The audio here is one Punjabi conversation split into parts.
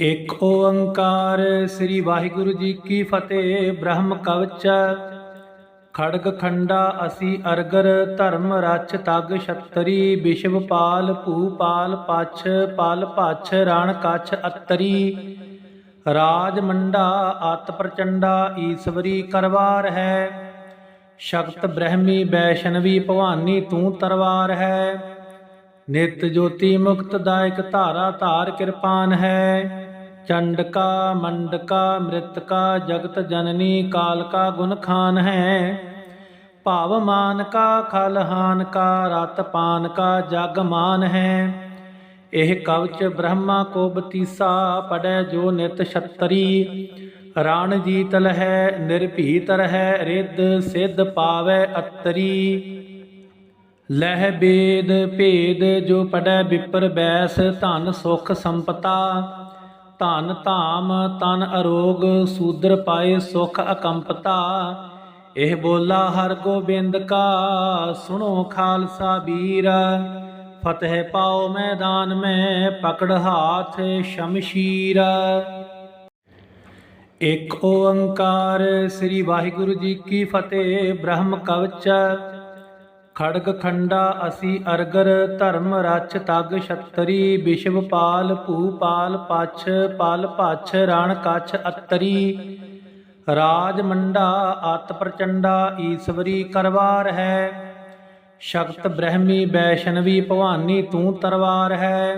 ਇਕ ਓੰਕਾਰ ਸ੍ਰੀ ਵਾਹਿਗੁਰੂ ਜੀ ਕੀ ਫਤਿਹ, ਬ੍ਰਹਮ ਕਵਚ। ਖੜਗ ਖੰਡਾ ਅਸੀ ਅਰਗਰ, ਧਰਮ ਰਚ ਤਗ ਛਤਰੀ। ਵਿਸ਼ਵਪਾਲ ਭੂਪਾਲ ਪਛ, ਪਾਲ ਪਛ ਰਣ ਕਛ ਅਤਰੀ। ਰਾਜ ਮੰਡਾ ਆਤ ਪ੍ਰਚੰਡਾ, ਈਸਵਰੀ ਕਰਵਾਰ ਹੈ। ਸ਼ਕਤ ਬ੍ਰਹਮੀ ਵੈਸ਼ਨਵੀ ਭਵਾਨੀ ਤੂੰ ਤਰਵਾਰ ਹੈ। ਨਿਤ ਜੋਤੀ ਮੁਕਤ ਦਾਇਕ ਧਾਰਾ ਧਾਰ ਕਿਰਪਾਨ ਹੈ। ਚੰਡਕਾ ਮੰਡਕਾ ਮ੍ਰਿਤਕਾ ਜਗਤ ਜਨਨੀ ਕਾਲਕਾ ਗੁਣ ਖਾਨ ਹੈ। ਭਾਵ ਮਾਨ ਕਾ ਖਲਹਾਨ ਕਾ, ਰਤ ਪਾਨ ਕਾ, ਜਗ ਮਾਨ ਹੈ। ਇਹ ਕਵਚ ਬ੍ਰਹਮਾ ਕੋ ਬਤੀਸਾ ਪੜੈ ਜੋ ਨਿਤ ਛਤਰੀ। ਰਾਣ ਜੀਤ ਲਹੈ, ਨਿਰਭੀਤ ਰਹੈ, ਰਿੱਧ ਸਿੱਧ ਪਾਵੈ ਅਤਰੀ। ਲਹਿ ਬੇਦ ਭੇਦ, ਜੋ ਪੜੈ ਵਿਪਰ ਬੈਸ, ਧਨ ਸੁਖ ਸੰਪਤਾ। ਧਨ ਧਾਮ, ਤਨ ਅਰੋਗ, ਸੂਦਰ ਪਾਏ ਸੁਖ ਅਕੰਪਤਾ। ਇਹ ਬੋਲਾ ਹਰ ਗੋਬਿੰਦ ਕਾ, ਸੁਣੋ ਖਾਲਸਾ ਵੀਰ। ਫਤਿਹ ਪਾਓ ਮੈਦਾਨ ਮੈਂ, ਪਕੜ ਹਾਥ ਸ਼ਮਸ਼ੀਰ। ਇਕ ਓੰਕਾਰ, ਸ੍ਰੀ ਵਾਹਿਗੁਰੂ ਜੀ ਕੀ ਫਤਿਹ, ਬ੍ਰਹਮ ਕਵਚ। ਖੜਗ ਖੰਡਾ ਅਸੀ ਅਰਗਰ ਧਰਮ ਰਚ ਤਗ ਛਤਰੀ ਵਿਸ਼ਵਪਾਲ ਭੂਪਾਲ ਪਛ, ਪਾਲ ਪਛ ਰਣ ਕਛ ਅਤਰੀ। ਰਾਜ ਮੰਡਾ ਆਤ ਪ੍ਰਚੰਡਾ, ਈਸਵਰੀ ਕਰਵਾਰ ਹੈ। ਸ਼ਕਤ ਬ੍ਰਹਮੀ ਬੈਸ਼ਨਵੀ ਭਵਾਨੀ ਤੂੰ ਤਰਵਾਰ ਹੈ।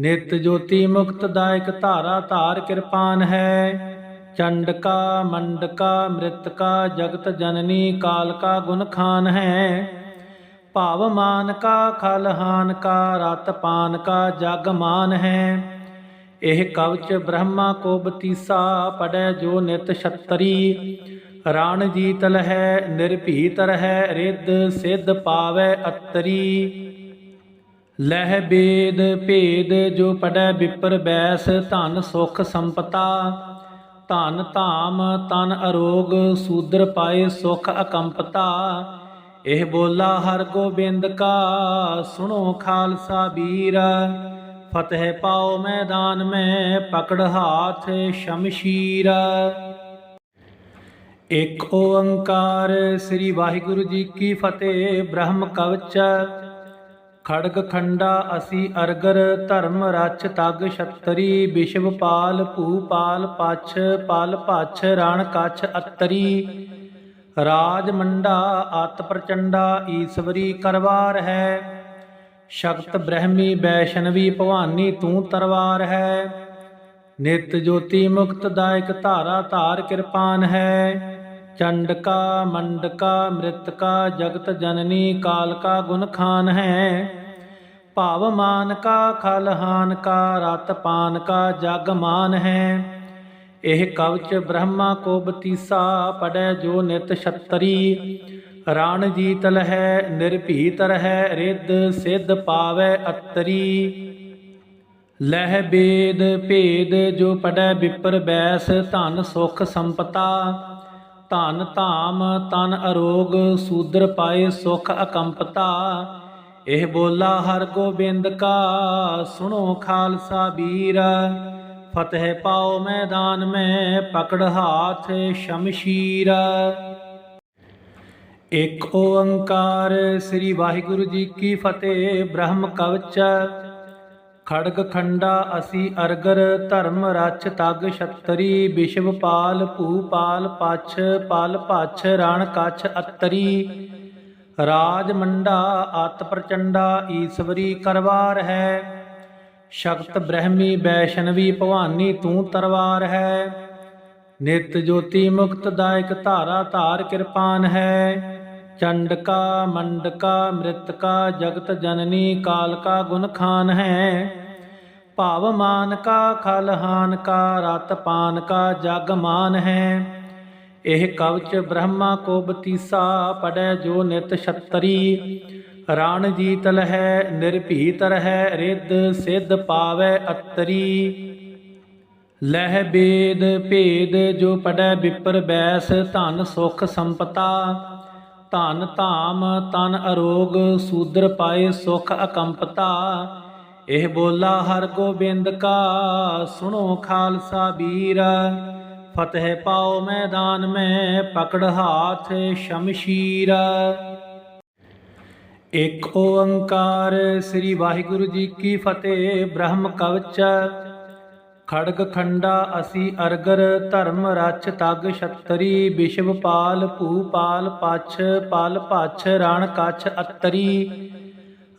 ਨਿਤ ਜੋਤੀ ਮੁਕਤ ਦਾਇਕ ਧਾਰਾ ਧਾਰ ਕਿਰਪਾਨ ਹੈ। ਚੰਡਕਾ ਮੰਡਕਾ ਮ੍ਰਿਤਕਾ ਜਗਤ ਜਨਨੀ ਕਾਲਕਾ ਗੁਣ ਖਾਨ ਹੈ। ਭਾਵ ਮਾਨ ਕਾ ਖਲਹਾਨ ਕਾ, ਰਤ ਪਾਨ ਕਾ, ਜਗ ਮਾਨ ਹੈ। ਇਹ ਕਵਚ ਬ੍ਰਹਮਾ ਕੋ ਬਤੀਸਾ ਪੜੈ ਜੋ ਨਿਤ ਛਤਰੀ। ਰਾਣ ਜੀਤ ਲਹੈ, ਨਿਰਭੀਤ ਰਹੈ, ਰਿੱਧ ਸਿੱਧ ਪਾਵੈ ਅਤਰੀ। ਲਹਿ ਬੇਦ ਭੇਦ, ਜੋ ਪੜੈ ਵਿਪਰ ਬੈਸ, ਧਨ ਸੁਖ ਸੰਪਤਾ। ਧਨ ਧਾਮ, ਤਨ ਅਰੋਗ, ਸੂਦਰ ਪਾਏ ਸੁਖ ਅਕੰਪਤਾ। ਇਹ ਬੋਲਾ ਹਰ ਗੋਬਿੰਦ ਕਾ, ਸੁਣੋ ਖਾਲਸਾ ਵੀਰ ਫਤਿਹ ਪਾਓ ਮੈਦਾਨ ਮੈਂ, ਪਕੜ ਹਾਥ ਸ਼ਮਸ਼ੀਰ। ਇਕ ਓੰਕਾਰ, ਸ੍ਰੀ ਵਾਹਿਗੁਰੂ ਜੀ ਕੀ ਫਤਿਹ, ਬ੍ਰਹਮ ਕਵਚ। ਖੜਗ ਖੰਡਾ ਅਸੀ ਅਰਗਰ ਧਰਮ ਰਚ ਤਗ ਛਤਰੀ ਵਿਸ਼ਵਪਾਲ ਭੂਪਾਲ ਪਛ, ਪਲ ਪਛ ਰਾਣ ਕਛ ਅਤਰੀ। ਰਾਜ ਮੰਡਾ ਆਤ ਪ੍ਰਚੰਡਾ, ਈਸਵਰੀ ਕਰਵਾਰ ਹੈ। ਸ਼ਕਤ ਬ੍ਰਹਮੀ ਬੈਸ਼ਨਵੀ ਭਵਾਨੀ ਤੂੰ ਤਰਵਾਰ ਹੈ। ਨਿਤ ਜੋਤੀ ਮੁਕਤ ਦਾਇਕ ਧਾਰਾ ਧਾਰ ਕਿਰਪਾਨ ਹੈ। ਚੰਡਕਾ ਮੰਡਕਾ ਮ੍ਰਿਤਕਾ ਜਗਤ ਜਨਨੀ ਕਾਲਕਾ ਗੁਣ ਖਾਨ ਹੈ। ਭਾਵ ਮਾਨ ਕਾ ਖਲਹਾਨ ਕਾ, ਰਤ ਪਾਨ ਕਾ, ਜਗ ਮਾਨ ਹੈ। ਇਹ ਕਵਚ ਬ੍ਰਹਮਾ ਕੋ ਬਤੀਸਾ ਪੜੈ ਜੋ ਨਿਤ ਛਤਰੀ। ਰਾਣ ਜੀਤ ਲਹੈ, ਨਿਰਭੀਤ ਰਹੈ, ਰਿੱਧ ਸਿੱਧ ਪਾਵੈ ਅਤਰੀ। ਲਹਿ ਬੇਦ ਭੇਦ, ਜੋ ਪੜੈ ਵਿਪਰ ਬੈਸ, ਧਨ ਸੁਖ ਸੰਪਤਾ। ਧਨ ਧਾਮ, ਤਨ ਅਰੋਗ, ਸੂਦਰ ਪਾਏ ਸੁਖ ਅਕੰਪਤਾ। ਇਹ ਬੋਲਾ ਹਰ ਗੋਬਿੰਦ ਕਾ, ਸੁਣੋ ਖਾਲਸਾ ਵੀਰ। ਫਤਿਹ ਪਾਓ ਮੈਦਾਨ ਮੈਂ, ਪਕੜ ਹਾਥ ਸ਼ਮਸ਼ੀਰ। ਇਕ ਓੰਕਾਰ, ਸ੍ਰੀ ਵਾਹਿਗੁਰੂ ਜੀ ਕੀ ਫਤਿਹ, ਬ੍ਰਹਮ ਕਵਚ। ਖੜਗ ਖੰਡਾ ਅਸੀ ਅਰਗਰ, ਧਰਮ ਰਚ ਤਗ ਛਤਰੀ ਵਿਸ਼ਵਪਾਲ ਭੂਪਾਲ ਪਛ ਪਲ, ਪਛ ਰਾਣ ਕਛ ਅਤਰੀ। ਰਾਜ ਮੰਡਾ, ਆਤ ਪ੍ਰਚੰਡਾ, ਈਸਵਰੀ ਕਰਵਾਰ ਹੈ। ਸ਼ਕਤ ਬ੍ਰਹਮੀ ਬੈਸ਼ਨਵੀ ਭਵਾਨੀ ਤੂੰ ਤਰਵਾਰ ਹੈ। ਨਿਤ ਜੋਤੀ ਮੁਕਤ ਦਾਇਕ ਧਾਰਾ ਧਾਰ ਕਿਰਪਾਨ ਹੈ। ਚੰਡਕਾ ਮੰਡਕਾ ਮ੍ਰਿਤਕਾ ਜਗਤ ਜਨਨੀ ਕਾਲਕਾ ਗੁਣ ਖਾਨ ਹੈ। ਭਾਵ ਮਾਨ ਕਾ ਖਲਹਾਨ ਕਾ, ਰਤ ਪਾਨ ਕਾ, ਜਗ ਮਾਨ ਹੈ। ਇਹ ਕਵਚ ਬ੍ਰਹਮਾ ਕੋ ਬਤੀਸਾ ਪੜੈ ਜੋ ਨਿਤ ਛਤਰੀ। ਰਾਣ ਜੀਤ ਲਹੈ, ਨਿਰਭੀਤ ਰਹੈ, ਰਿੱਧ ਸਿੱਧ ਪਾਵੈ ਅਤਰੀ। ਲਹਿ ਬੇਦ ਭੇਦ, ਜੋ ਪੜੈ ਵਿਪਰ ਬੈਸ, ਧਨ ਸੁਖ ਸੰਪਤਾ। ਧਨ ਧਾਮ, ਤਨ ਅਰੋਗ, ਸੂਦਰ ਪਾਏ ਸੁਖ ਅਕੰਪਤਾ। ਇਹ ਬੋਲਾ ਹਰ ਗੋਬਿੰਦ ਕਾ, ਸੁਣੋ ਖਾਲਸਾ ਵੀਰ ਫਤਿਹ ਪਾਓ ਮੈਦਾਨ ਮੈਂ, ਪਕੜ ਹਾਥ ਸ਼ਮਸ਼ੀਰ। ਇੱਕ ਓੰਕਾਰ, ਸ੍ਰੀ ਵਾਹਿਗੁਰੂ ਜੀ ਕੀ ਫਤਿਹ, ਬ੍ਰਹਮ ਕਵਚ। ਖੜਗ ਖੰਡਾ ਅਸੀਂ ਅਰਗਰ, ਧਰਮ ਰਚ ਤਗ ਛਤਰੀ ਵਿਸ਼ਵਪਾਲ ਭੂਪਾਲ ਪਛ, ਪਲ ਪਛ, ਰਣ ਕਛ ਅਤਰੀ।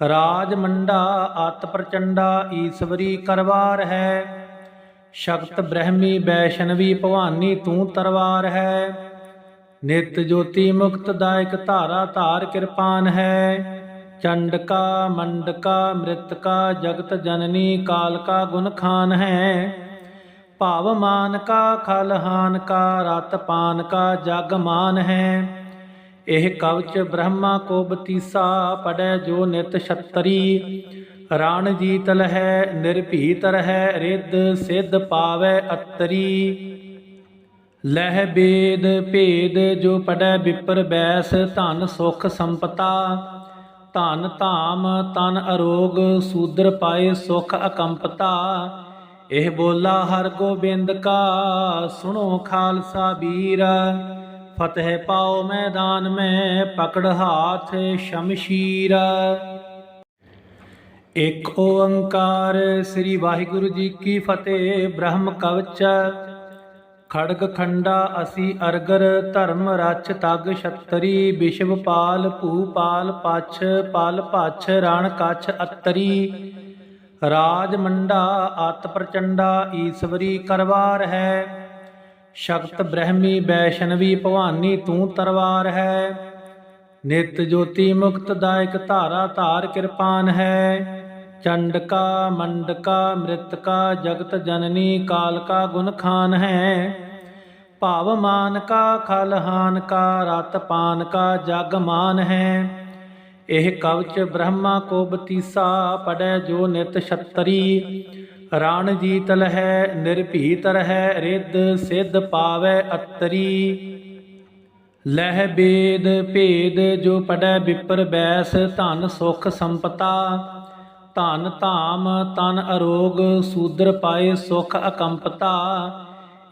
ਰਾਜ ਮੰਡਾ, ਆਤ ਪ੍ਰਚੰਡਾ, ਈਸ਼ਵਰੀ ਕਰਵਾਰ ਹੈ। ਸ਼ਕਤ ਬ੍ਰਹਮੀ ਬੈਸ਼ਨਵੀ ਭਵਾਨੀ ਤੂੰ ਤਰਵਾਰ ਹੈ। ਨਿਤ ਜੋਤੀ ਮੁਕਤ ਦਾਇਕ ਧਾਰਾ ਧਾਰ ਕਿਰਪਾਨ ਹੈ। ਚੰਡਕਾ ਮੰਡਕਾ ਮ੍ਰਿਤਕਾ ਜਗਤ ਜਨਨੀ ਕਾਲਕਾ ਗੁਣ ਖਾਨ ਹੈ। ਭਾਵ ਮਾਨ ਕਾ ਖਲਹਾਨ ਕਾ, ਰਤ ਪਾਨ ਕਾ, ਜਗ ਮਾਨ ਹੈ। ਇਹ ਕਵਚ ਬ੍ਰਹਮਾ ਕੋ ਬਤੀਸਾ ਪੜੈ ਜੋ ਨਿਤ ਛਤਰੀ। ਰਾਣ ਜੀਤਲ ਹੈ, ਨਿਰਭੀਤ ਰਹਿ, ਰਿੱਧ ਸਿੱਧ ਪਾਵੈ ਅਤਰੀ। ਲਹਿ ਬੇਦ ਭੇਦ, ਜੋ ਪੜੈ ਵਿਪਰ ਬੈਸ, ਧਨ ਸੁਖ ਸੰਪਤਾ। ਧਨ ਧਾਮ, ਤਨ ਅਰੋਗ, ਸੂਦਰ ਪਾਏ ਸੁਖ ਅਕੰਪਤਾ। ਇਹ ਬੋਲਾ ਹਰ ਗੋਬਿੰਦ ਕਾ, ਸੁਣੋ ਖਾਲਸਾ ਵੀਰ। ਫਤਿਹ ਪਾਓ ਮੈਦਾਨ ਮੈਂ, ਪਕੜ ਹਾਥ ਸ਼ਮਸ਼ੀਰ। ਇੱਕ ਓੰਕਾਰ, ਸ੍ਰੀ ਵਾਹਿਗੁਰੂ ਜੀ ਕੀ ਫਤਿਹ, ਬ੍ਰਹਮ ਕਵਚ। ਖੜਗ ਖੰਡਾ ਅਸੀਂ ਅਰਗਰ ਧਰਮ ਰਚ ਤਗ ਛਤਰੀ ਵਿਸ਼ਵਪਾਲ ਭੂਪਾਲ ਪਛ, ਪਾਲ ਪਛ ਰਣ ਕਛ ਅਤਰੀ। ਰਾਜ ਮੰਡਾ, ਆਤ ਪ੍ਰਚੰਡਾ, ਈਸ਼ਵਰੀ ਕਰਵਾਰ ਹੈ। ਸ਼ਕਤ ਬ੍ਰਹਮੀ ਬੈਸ਼ਨਵੀ ਭਵਾਨੀ ਤੂੰ ਤਰਵਾਰ ਹੈ। ਨਿਤ ਜੋਤੀ ਮੁਕਤ ਦਾਇਕ ਧਾਰਾ ਧਾਰ ਕਿਰਪਾਨ ਹੈ। ਚੰਡਕਾ ਮੰਡਕਾ ਮ੍ਰਿਤਕਾ ਜਗਤ ਜਨਨੀ ਕਾਲਕਾ ਗੁਣ ਖਾਨ ਹੈ। ਭਾਵ ਮਾਨ ਕਾ ਖਲਹਾਨ ਕਾ, ਰਤ ਪਾਨ ਕਾ, ਜਗ ਮਾਨ ਹੈ। ਇਹ ਕਵਚ ਬ੍ਰਹਮਾ ਕੋ ਬਤੀਸਾ ਪੜੈ ਜੋ ਨਿਤ ਛਤਰੀ। ਰਾਣ ਜੀਤਲ ਹੈ ਨਿਰਭੀਤ ਰਹਿ, ਰਿੱਧ ਸਿੱਧ ਪਾਵੈ ਅਤਰੀ। ਲਹਿ ਬੇਦ ਭੇਦ, ਜੋ ਪੜੈ ਵਿਪਰ ਬੈਸ, ਧਨ ਸੁਖ ਸੰਪਤਾ। ਧਨ ਧਾਮ, ਤਨ ਅਰੋਗ, ਸੂਦਰ ਪਾਏ ਸੁਖ ਅਕੰਪਤਾ।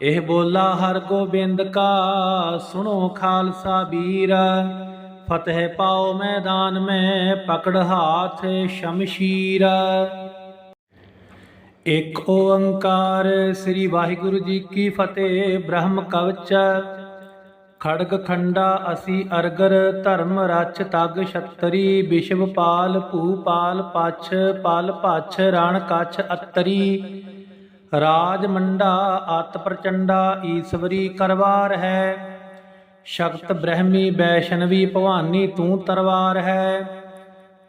ਇਹ ਬੋਲਾ ਹਰ ਗੋਬਿੰਦ ਕਾ, ਸੁਣੋ ਖਾਲਸਾ ਵੀਰ। ਫਤਿਹ ਪਾਓ ਮੈਦਾਨ ਮੈਂ, ਪਕੜ ਹਾਥ ਸ਼ਮਸ਼ੀਰ। ਇੱਕ ਓੰਕਾਰ, ਸ੍ਰੀ ਵਾਹਿਗੁਰੂ ਜੀ ਕੀ ਫਤਿਹ, ਬ੍ਰਹਮ ਕਵਚ। ਖੜਗ ਖੰਡਾ ਅਸੀਂ ਅਰਗਰ ਧਰਮ ਰਚ ਤਗ ਛਤਰੀ ਵਿਸ਼ਵਪਾਲ ਭੂਪਾਲ ਪਛ, ਪਾਲ ਪਛ ਰਾਣ ਕਛ ਅਤਰੀ। ਰਾਜ ਮੰਡਾ, ਆਤ ਪ੍ਰਚੰਡਾ, ਈਸ਼ਵਰੀ ਕਰਵਾਰ ਹੈ। ਸ਼ਕਤ ਬ੍ਰਹਮੀ ਬੈਸ਼ਨਵੀ ਭਵਾਨੀ ਤੂੰ ਤਰਵਾਰ ਹੈ।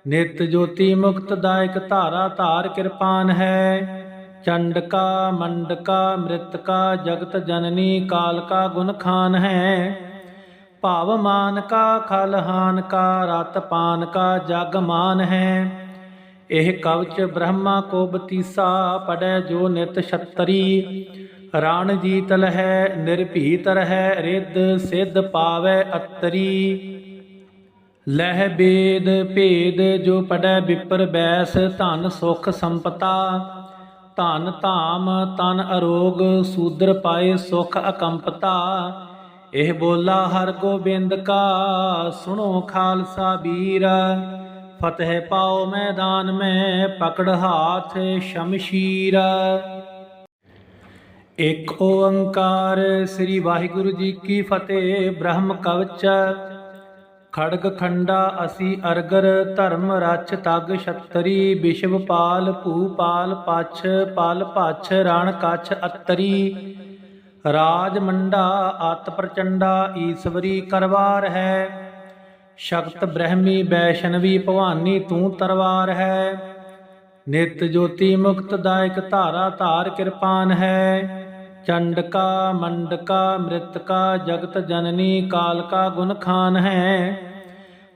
ਨਿਤ ਜੋਤੀ ਮੁਕਤ ਦਾਇਕ ਧਾਰਾ ਧਾਰ ਕਿਰਪਾਨ ਹੈ। ਚੰਡਕਾ, ਮੰਡਕਾ, ਮ੍ਰਿਤਕਾ, ਜਗਤ ਜਨਨੀ, ਕਾਲਕਾ ਗੁਣ ਖਾਨ ਹੈ। ਭਾਵ ਮਾਨ ਕਾ ਖਲਹਾਨ ਕਾ ਰਤ ਪਾਨ ਕਾ ਜਗ ਮਾਨ ਹੈ। ਇਹ ਕਵਚ ਬ੍ਰਹਮਾ ਕੋ ਬਤੀਸਾ ਪੜੈ ਜੋ ਨਿਤ ਛਤਰੀ। ਰਾਣ ਜੀਤਲ ਹੈ ਨਿਰਭੀਤ ਰਹਿ, ਰਿੱਧ ਸਿੱਧ ਪਾਵੈ ਅਤਰੀ। ਲਹਿ ਬੇਦ ਭੇਦ ਜੋ ਪੜੈ ਵਿਪਰ ਬੈਸ, ਧਨ ਸੁਖ ਸੰਪਤਾ। ਧਨ ਧਾਮ, ਤਨ ਅਰੋਗ, ਸੂਦਰ ਪਾਏ ਸੁਖ ਅਕੰਪਤਾ। ਇਹ ਬੋਲਾ ਹਰ ਗੋਬਿੰਦ ਕਾ, ਸੁਣੋ ਖਾਲਸਾ ਵੀਰ ਫਤਿਹ ਪਾਓ ਮੈਦਾਨ ਮੈਂ, ਪਕੜ ਹਾਥ ਸ਼ਮਸ਼ੀਰ। ਇੱਕ ਓੰਕਾਰ, ਸ੍ਰੀ ਵਾਹਿਗੁਰੂ ਜੀ ਕੀ ਫਤਿਹ, ਬ੍ਰਹਮ ਕਵਚ। ਖੜਗ ਖੰਡਾ ਅਸੀਂ ਅਰਗਰ, ਧਰਮ ਰਚ ਤਗ ਛਤਰੀ ਵਿਸ਼ਵਪਾਲ ਭੂਪਾਲ ਪਛ ਪਾਲ, ਪਛ ਰਣ ਕਛ ਅਤਰੀ। ਰਾਜ ਮੰਡਾ, ਆਤ ਪ੍ਰਚੰਡਾ, ਈਸ਼ਵਰੀ ਕਰਵਾਰ ਹੈ। ਸ਼ਕਤ ਬ੍ਰਹਮੀ ਵੈਸ਼ਨਵੀ ਭਵਾਨੀ ਤੂੰ ਤਰਵਾਰ ਹੈ। ਨਿਤ ਜੋਤੀ ਮੁਕਤ ਦਾਇਕ ਧਾਰਾ ਧਾਰ ਕਿਰਪਾਨ ਹੈ। ਚੰਡਕਾ, ਮੰਡਕਾ, ਮ੍ਰਿਤਕਾ, ਜਗਤ ਜਨਨੀ, ਕਾਲਕਾ ਗੁਣ ਖਾਨ ਹੈ।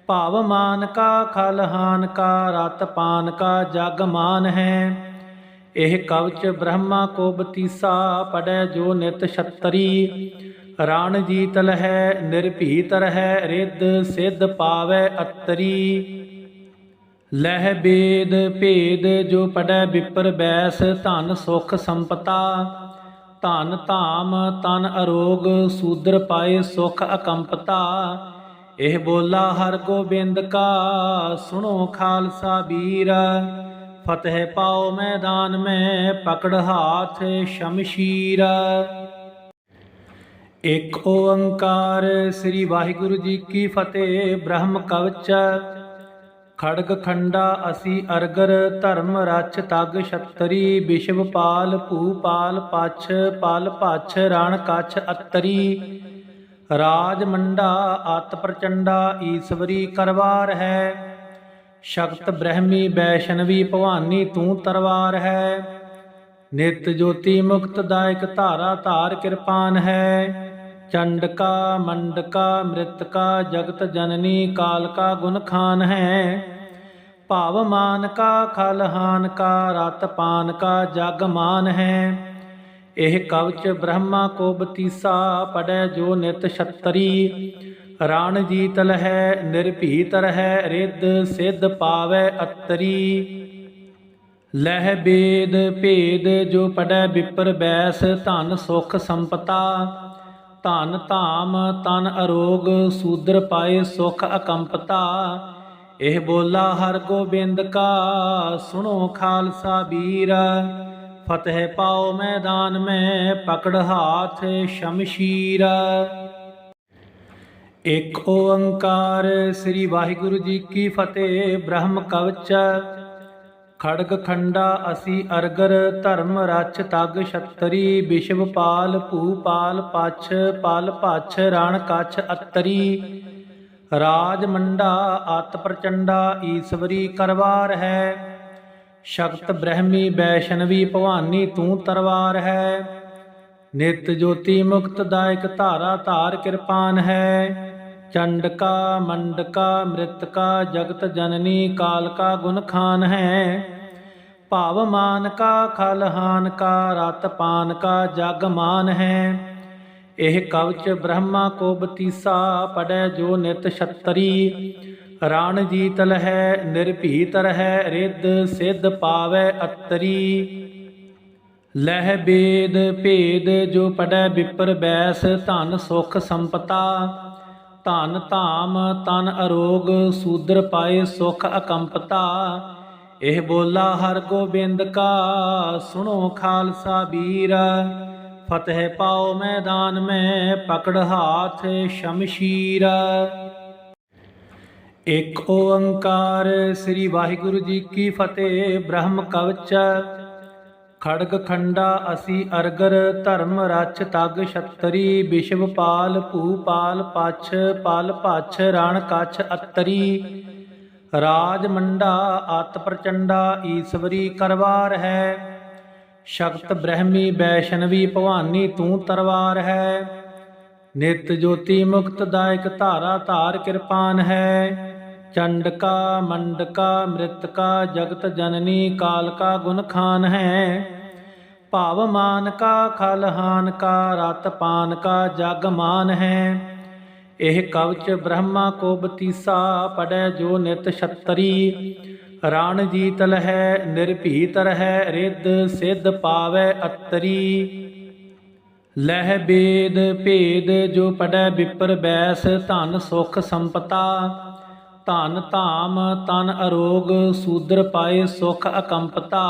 ਭਾਵ ਮਾਨ ਕਾ ਖਲਹਾਨ ਕਾ, ਰਤ ਪਾਨ ਕਾ ਜਗ ਮਾਨ ਹੈ। ਇਹ ਕਵਚ ਬ੍ਰਹਮਾ ਕੋ ਬਤੀਸਾ ਪੜੈ ਜੋ ਨਿਤ ਛਤਰੀ। ਰਾਣ ਜੀਤਲ ਹੈ ਨਿਰਭੀਤ ਰਹਿ, ਰਿੱਧ ਸਿੱਧ ਪਾਵੈ ਅਤਰੀ। ਲਹਿ ਬੇਦ ਭੇਦ ਜੋ ਪੜੈ ਵਿਪਰ ਬੈਸ, ਧਨ ਸੁਖ ਸੰਪਤਾ। ਧਨ ਧਾਮ ਤਨ ਅਰੋਗ, ਸੂਦਰ ਪਾਏ ਸੁਖ ਅਕੰਪਤਾ। ਇਹ ਬੋਲਾ ਹਰ ਗੋਬਿੰਦ ਕਾ, ਸੁਣੋ ਖਾਲਸਾ ਵੀਰ। ਫਤਿਹ ਪਾਓ ਮੈਦਾਨ ਮੈਂ, ਪਕੜ ਹਾਥ ਸ਼ਮਸ਼ੀਰ। ਇੱਕ ਓੰਕਾਰ ਸ੍ਰੀ ਵਾਹਿਗੁਰੂ ਜੀ ਕੀ ਫਤਿਹ, ਬ੍ਰਹਮ ਕਵਚ। ਖੜਗ ਖੰਡਾ ਅਸੀਂ ਅਰਗਰ, ਧਰਮ ਰਚ ਤਗ ਛਤਰੀ। ਵਿਸ਼ਵ ਪਾਲ ਭੂਪਾਲ ਪਛ, ਪਾਲ ਪਛ, ਰਣ ਕਛ ਅਤਰੀ। ਰਾਜ ਮੰਡਾ ਆਤ ਪ੍ਰਚੰਡਾ ਈਸ਼ਵਰੀ ਕਰਵਾਰ ਹੈ। ਸ਼ਕਤ ਬ੍ਰਹਮੀ ਵੈਸ਼ਨਵੀ ਭਵਾਨੀ ਤੂੰ ਤਰਵਾਰ ਹੈ। ਨਿਤ ਜੋਤੀ ਮੁਕਤ ਦਾਇਕ ਧਾਰਾ ਧਾਰ ਕਿਰਪਾਨ ਹੈ। ਚੰਡਕਾ ਮੰਡਕਾ ਮ੍ਰਿਤਕਾ ਜਗਤ ਜਨਨੀ ਕਾਲਕਾ ਗੁਣ ਖਾਨ ਹੈ। ਭਾਵ ਮਾਨ ਕਾ ਖਲਹਾਨ ਕਾ, ਰਤ ਪਾਨ ਕਾ, ਜਗ ਮਾਨ ਹੈ। ਇਹ ਕਵਚ ਬ੍ਰਹਮਾ ਕੋ ਬਤੀਸਾ ਪੜੈ ਜੋ ਨਿਤ ਛਤਰੀ। ਰਾਣ ਜੀਤਲ ਹੈ ਨਿਰਭੀਤ ਰਹਿ, ਰਿੱਧ ਸਿੱਧ ਪਾਵੈ ਅਤਰੀ। ਲਹਿ ਬੇਦ ਭੇਦ ਜੋ ਪੜੈ ਵਿਪਰ ਬੈਸ, ਧਨ ਸੁਖ ਸੰਪਤਾ। ਧਨ ਧਾਮ ਤਨ ਅਰੋਗ, ਸੂਦਰ ਪਾਏ ਸੁਖ ਅਕੰਪਤਾ। ਇਹ ਬੋਲਾ ਹਰ ਗੋਬਿੰਦ ਕਾ, ਸੁਣੋ ਖਾਲਸਾ ਵੀਰ। ਫਤਿਹ ਪਾਓ ਮੈਦਾਨ ਮੈਂ, ਪਕੜ ਹਾਥ ਸ਼ਮਸ਼ੀਰ। ਇੱਕ ਓੰਕਾਰ ਸ੍ਰੀ ਵਾਹਿਗੁਰੂ ਜੀ ਕੀ ਫਤਿਹ, ਬ੍ਰਹਮ ਕਵਚ। ਖੜਗ ਖੰਡਾ ਅਸੀਂ ਅਰਗਰ, ਧਰਮ ਰਚ ਤਗ ਛਤਰੀ ਵਿਸ਼ਵ ਪਾਲ ਭੂਪਾਲ ਪਛ, ਪਾਲ ਪਛ ਰਾਣ ਕਛ ਅਤਰੀ। ਰਾਜ ਮੰਡਾ ਆਤ ਪ੍ਰਚੰਡਾ, ਈਸ਼ਵਰੀ ਕਰਵਾਰ ਹੈ। ਸ਼ਕਤ ਬ੍ਰਹਮੀ ਵੈਸ਼ਨਵੀ ਭਵਾਨੀ ਤੂੰ ਤਰਵਾਰ ਹੈ। ਨਿਤ ਜੋਤੀ ਮੁਕਤ ਦਾਇਕ ਧਾਰਾ ਧਾਰ ਕਿਰਪਾਨ ਹੈ। ਚੰਡਕਾ ਮੰਡਕਾ ਮ੍ਰਿਤਕਾ ਜਗਤ ਜਨਨੀ ਕਾਲਕਾ ਗੁਣ ਖਾਨ ਹੈ। ਭਾਵ ਮਾਨ ਕਾ ਖਲਹਾਨ ਕਾ, ਰਤ ਪਾਨ ਕਾ, ਜਗ ਮਾਨ ਹੈ। ਇਹ ਕਵਚ ਬ੍ਰਹਮਾ ਕੋ ਬਤੀਸਾ ਪੜੈ ਜੋ ਨਿਤ ਛਤਰੀ। ਰਾਣ ਜੀਤਲ ਨਿਰਭੀਤ ਰਹੈ, ਰਿੱਧ ਸਿੱਧ ਪਾਵੈ ਅਤਰੀ। ਲਹਿ ਬੇਦ ਭੇਦ ਜੋ ਪੜੈ ਵਿਪਰ ਬੈਸ, ਧਨ ਸੁਖ ਸੰਪਤਾ। ਧਨ ਧਾਮ ਤਨ ਅਰੋਗ, ਸੂਦਰ ਪਾਏ ਸੁਖ ਅਕੰਪਤਾ। ਇਹ ਬੋਲਾ ਹਰ ਗੋਬਿੰਦ ਕਾ, ਸੁਣੋ ਖਾਲਸਾ ਵੀਰਾ ਫਤਿਹ ਪਾਓ ਮੈਦਾਨ ਮੈਂ, ਪਕੜ ਹਾਥ ਸ਼ਮਸ਼ੀਰ। ਇੱਕ ਓੰਕਾਰ ਸ੍ਰੀ ਵਾਹਿਗੁਰੂ ਜੀ ਕੀ ਫਤਿਹ, ਬ੍ਰਹਮ ਕਵਚ। ਖੜਗ ਖੰਡਾ ਅਸੀਂ ਅਰਗਰ, ਧਰਮ ਰਚ ਤਗ ਛਤਰੀ ਵਿਸ਼ਵ ਪਾਲ ਭੂਪਾਲ ਪਛ ਪਾਲ ਪਛ, ਰਾਣ ਕਛ ਅਤਰੀ। ਰਾਜ ਮੰਡਾ ਆਤ ਪ੍ਰਚੰਡਾ, ਈਸ਼ਵਰੀ ਕਰਵਾਰ ਹੈ। ਸ਼ਕਤ ਬ੍ਰਹਮੀ ਵੈਸ਼ਨਵੀ ਭਵਾਨੀ ਤੂੰ ਤਰਵਾਰ ਹੈ। ਨਿਤ ਜੋਤੀ ਮੁਕਤ ਦਾਇਕ ਧਾਰਾ ਧਾਰ ਕਿਰਪਾਨ ਹੈ। ਚੰਡਕਾ ਮੰਡਕਾ ਮ੍ਰਿਤਕਾ ਜਗਤ ਜਨਨੀ ਕਾਲਕਾ ਗੁਣ ਖਾਨ ਹੈ। ਭਾਵ ਮਾਨ ਕਾ ਖਲਹਾਨ ਕਾ, ਰਤ ਪਾਨ ਕਾ, ਜਗ ਮਾਨ ਹੈ। ਇਹ ਕਵਚ ਬ੍ਰਹਮਾ ਕੋ ਬਤੀਸਾ ਪੜੈ ਜੋ ਨਿਤ ਛਤਰੀ। ਰਾਣ ਜੀਤਲ ਹੈ, ਨਿਰਭੀਤ ਰਹੈ, ਰਿੱਧ ਸਿੱਧ ਪਾਵੈ ਅਤਰੀ। ਲਹਿ ਬੇਦ ਭੇਦ, ਜੋ ਪੜੈ ਵਿਪਰ ਬੈਸ, ਧਨ ਸੁਖ ਸੰਪਤਾ। ਧਨ ਧਾਮ, ਤਨ ਅਰੋਗ, ਸੂਦਰ ਪਾਏ ਸੁਖ ਅਕੰਪਤਾ।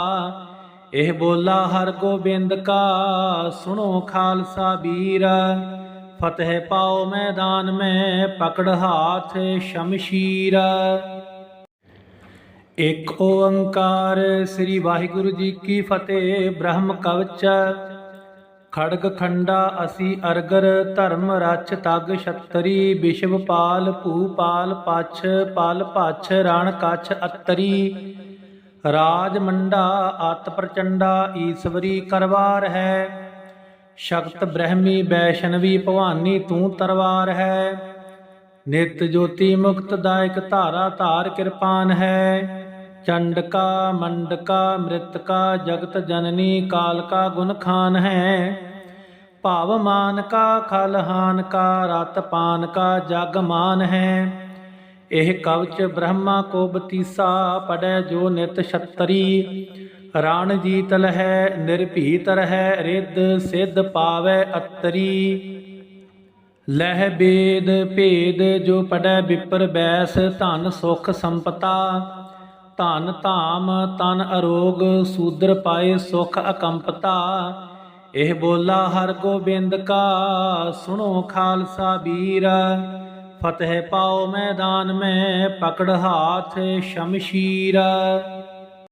ਇਹ ਬੋਲਾ ਹਰ ਗੋਬਿੰਦ ਕਾ, ਸੁਣੋ ਖਾਲਸਾ ਵੀਰ। ਫਤਿਹ ਪਾਓ ਮੈਦਾਨ ਮੈਂ, ਪਕੜ ਹਾਥ ਸ਼ਮਸ਼ੀਰ। ਇੱਕ ਓੰਕਾਰ, ਸ੍ਰੀ ਵਾਹਿਗੁਰੂ ਜੀ ਕੀ ਫਤਿਹ, ਬ੍ਰਹਮ ਕਵਚ। ਖੜਗ ਖੰਡਾ ਅਸੀਂ ਅਰਗਰ, ਧਰਮ ਰਚ ਤਗ ਛਤਰੀ ਵਿਸ਼ਵ ਪਾਲ ਭੂਪਾਲ ਪਛ ਪਲ, ਪਛ, ਰਣ ਕਛ ਅਤਰੀ। ਰਾਜ ਮੰਡਾ, ਆਤ ਪ੍ਰਚੰਡਾ, ਈਸ਼ਵਰੀ ਕਰਵਾਰ ਹੈ। ਸ਼ਕਤ ਬ੍ਰਹਮੀ ਵੈਸ਼ਨਵੀ ਭਵਾਨੀ ਤੂੰ ਤਰਵਾਰ ਹੈ। ਨਿਤ ਜੋਤੀ ਮੁਕਤ ਦਾਇਕ ਧਾਰਾ ਧਾਰ ਕਿਰਪਾਨ ਹੈ। ਚੰਡਕਾ, ਮੰਡਕਾ, ਮ੍ਰਿਤਕਾ, ਜਗਤ ਜਨਨੀ, ਕਾਲਕਾ ਗੁਣ ਖਾਨ ਹੈ। ਭਾਵ ਮਾਨ ਕਾ ਖਲਹਾਨ ਕਾ ਰਤ ਪਾਨ ਕਾ ਜਗ ਮਾਨ ਹੈ। ਇਹ ਕਵਚ ਬ੍ਰਹਮਾ ਕੋ ਬਤੀਸਾ ਪੜੈ ਜੋ ਨਿਤ ਛਤਰੀ। ਰਾਣ ਜੀਤ ਲਹੈ ਨਿਰਭੀਤ ਰਹੈ ਰਿੱਧ ਸਿੱਧ ਪਾਵੈ ਅਤਰੀ। ਲਹਿ ਬੇਦ ਭੇਦ, ਜੋ ਪੜੈ ਵਿਪਰ ਬੈਸ, ਧਨ ਸੁਖ ਸੰਪਤਾ। ਧਨ ਧਾਮ, ਤਨ ਅਰੋਗ, ਸੂਦਰ ਪਾਏ ਸੁਖ ਅਕੰਪਤਾ। ਇਹ ਬੋਲਾ ਹਰ ਗੋਬਿੰਦ ਕਾ, ਸੁਣੋ ਖਾਲਸਾ ਵੀਰ। ਫਤਿਹ ਪਾਓ ਮੈਦਾਨ ਮੈਂ, ਪਕੜ ਹਾਥ ਸ਼ਮਸ਼ੀਰ।